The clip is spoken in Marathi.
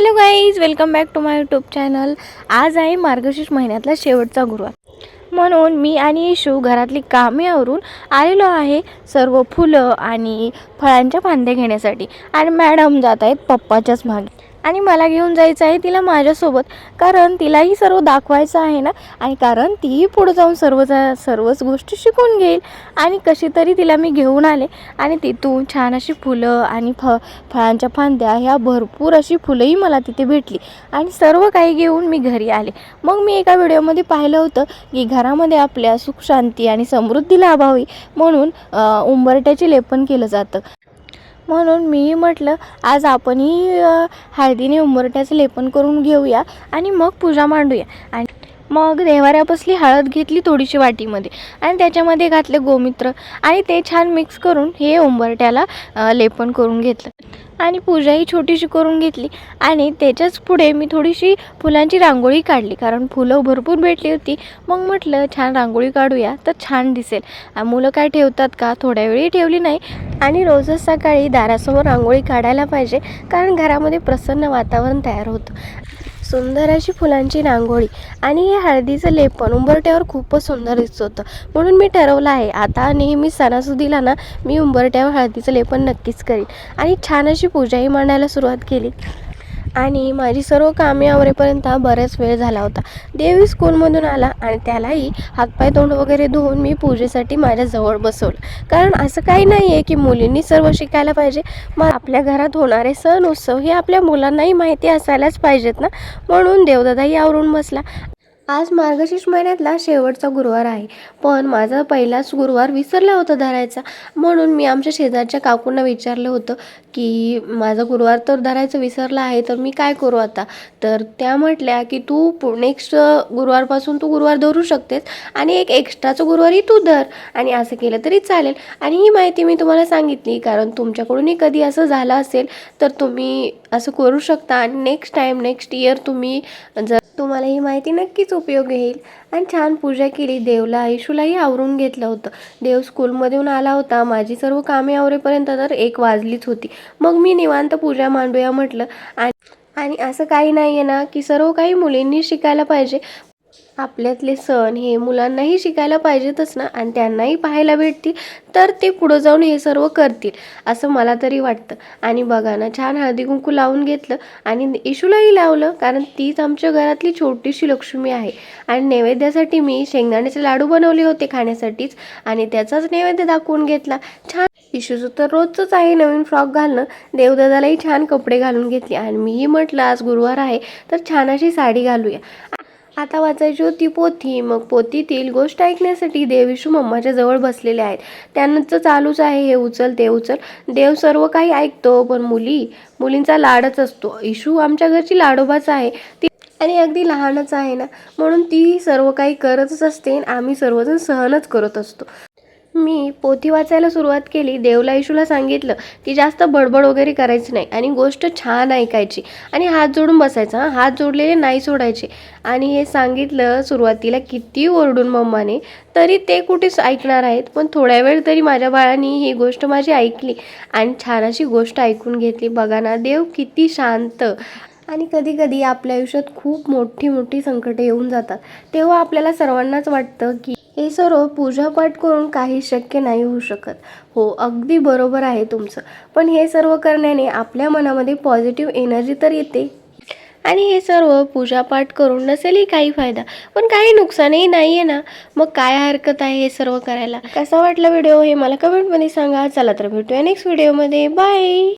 Hello guys welcome back to my YouTube channel. आज आहे मार्गशीर्ष महिन्यातला शेवटचा गुरुवार. म्हणून मी आणि येशू घरातली कामे आवरून आलेलो आहे सर्व फुलं आणि फळांच्या फांद्या घेण्यासाठी. आणि मॅडम जात आहेत पप्पाच्याच मागे. आणि मला घेऊन जायचं आहे तिला माझ्यासोबत. कारण तिलाही सर्व दाखवायचं आहे ना? आणि कारण तीही पुढे जाऊन सर्व सर्वच गोष्टी शिकून घेईल. आणि कशी तरी तिला मी घेऊन आले. आणि तिथून छान अशी फुलं आणि फ फळांच्या फांद्या ह्या भरपूर अशी फुलंही मला तिथे भेटली. आणि सर्व काही घेऊन मी घरी आले. मग मी एका व्हिडिओमध्ये पाहिलं होतं की घरामध्ये आपल्या सुख शांती आणि समृद्धी लाभावी म्हणून उंबरट्याचे लेपन केलं जातं. म्हणून मी म्हटलं आज आपणही हळदीने उंबरट्याचं लेपन करून घेऊया आणि मग पूजा मांडूया. आणि मग देवाऱ्यापासली हळद घेतली थोडीशी वाटीमध्ये आणि त्याच्यामध्ये घातले गोमित्र आणि ते छान मिक्स करून हे उंबरट्याला लेपन करून घेतलं. आणि पूजाही छोटीशी करून घेतली आणि त्याच्याच पुढे मी थोडीशी फुलांची रांगोळी काढली. कारण फुलं भरपूर भेटली होती. मग म्हटलं छान रांगोळी काढूया तर छान दिसेल. मुलं काय ठेवतात का? थोड्या वेळी ठेवली नाही. आणि रोजच सकाळी दारासमोर रांगोळी काढायला पाहिजे. कारण घरामध्ये प्रसन्न वातावरण तयार होतं. सुंदर अशी फुलांची रांगोळी आणि हे हळदीचं लेपन उंबरट्यावर खूपच सुंदर दिसत होतं. म्हणून मी ठरवलं आहे आता नेहमी सणासुदीला ना मी उंबरट्यावर हळदीचं लेपन नक्कीच करीन. आणि छान अशी पूजाही मांडायला सुरुवात केली. आणि माझी सर्व कामे आवरेपर्यंत बराच वेळ झाला होता. देवी स्कूलमधून आला आणि त्यालाही हातपाय तोंड वगैरे धुवून मी पूजेसाठी माझ्याजवळ बसवलं. कारण असं काही नाही आहे की मुलींनी सर्व शिकायला पाहिजे. मग आपल्या घरात होणारे सण उत्सव हे आपल्या मुलांनाही माहिती असायलाच पाहिजेत ना? म्हणून देवदादाही आवरून बसला. आज मार्गशीर्ष महिन्यातला शेवटचा गुरुवार आहे. पण माझा पहिलाच गुरुवार विसरला होता धरायचा. म्हणून मी आमच्या शेजारच्या काकूंना विचारलं होतं की माझा गुरुवार तर धरायचं विसरला आहे तर मी काय करू आता? तर त्या म्हटल्या की तू नेक्स्ट गुरुवारपासून तू गुरुवार धरू शकतेस आणि एक एक्स्ट्राचं गुरुवारही तू धर आणि असं केलं तरी चालेल. आणि ही माहिती मी तुम्हाला सांगितली कारण तुमच्याकडूनही कधी असं झालं असेल तर तुम्ही असं करू शकता आणि नेक्स्ट टाईम नेक्स्ट इयर तुम्ही जर तुम्हाला ही माहिती नक्कीच उपयोग येईल. आणि छान पूजा केली. देवला आयुषूलाही आवरून घेतलं होतं. देव स्कूलमधून आला होता. माझी सर्व कामे आवरेपर्यंत तर एक वाजलीच होती. मग मी निवांत पूजा मांडूया म्हटलं. आणि आणि असं काही नाही आहे ना की सर्व काही मुलींनी शिकायला पाहिजे. आपल्यातले सण हे मुलांनाही शिकायला पाहिजेतच ना आणि त्यांनाही पाहायला भेटतील तर ते पुढं जाऊन हे सर्व करतील असं मला तरी वाटतं. आणि बघा ना छान हळदी कुंकू लावून घेतलं आणि इशूलाही लावलं कारण तीच आमच्या घरातली छोटीशी लक्ष्मी आहे. आणि नैवेद्यासाठी मी शेंगदाण्याचे लाडू बनवले होते खाण्यासाठीच आणि त्याचाच नैवेद्य दाखवून घेतला. छान! इशूचं तर रोजचंच आहे नवीन फ्रॉक घालणं. देवदादालाही छान कपडे घालून घेतले आणि मीही म्हटलं आज गुरुवार आहे तर छान अशी साडी घालूया. आता वाचायची होती पोथी. मग पोथीतील गोष्ट ऐकण्यासाठी देवीशू मम्माच्या जवळ बसलेले आहेत. त्यांचं चालूच आहे हे उचल ते उचल. देव सर्व काही ऐकतो पण मुली मुलींचा लाडच असतो. इशू आमच्या घरची लाडोबाच आहे. ती आणि अगदी लहानच आहे ना. म्हणून ती सर्व काही करतच असते आणि आम्ही सर्वजण सहनच करत असतो. मी पोथी वाचायला सुरुवात केली देवला इशूला सांगितलं की जास्त बडबड वगैरे करायची नाही आणि गोष्ट छान ऐकायची आणि हात जोडून बसायचा हात जोडलेले नाही सोडायचे. आणि हे सांगितलं सुरुवातीला किती ओरडून मम्माने तरी ते कुठेच ऐकणार आहेत पण थोड्या वेळ तरी माझ्या बाळाने ही गोष्ट माझी ऐकली आणि छान अशी गोष्ट ऐकून घेतली. बघा ना देव किती शांत आणि कधी कधी आपल्या आयुष्यात खूप मोठी मोठी संकटे येऊन जातात. तेव्हा आपल्याला सर्वांनाच वाटतं की हे सर्व पूजापाठ करून काही शक्य नाही होऊ शकत. हो अगदी बरोबर आहे तुमचं. पण हे सर्व करण्याने आपल्या मनामध्ये पॉझिटिव्ह एनर्जी तर येते. आणि हे सर्व पूजापाठ करून नसेलही काही फायदा. पण काही नुकसानही नाही आहे ना? मग काय हरकत आहे हे सर्व करायला? कसा वाटला व्हिडिओ हे मला कमेंटमध्ये सांगा. चला तर भेटूया नेक्स्ट व्हिडिओमध्ये बाय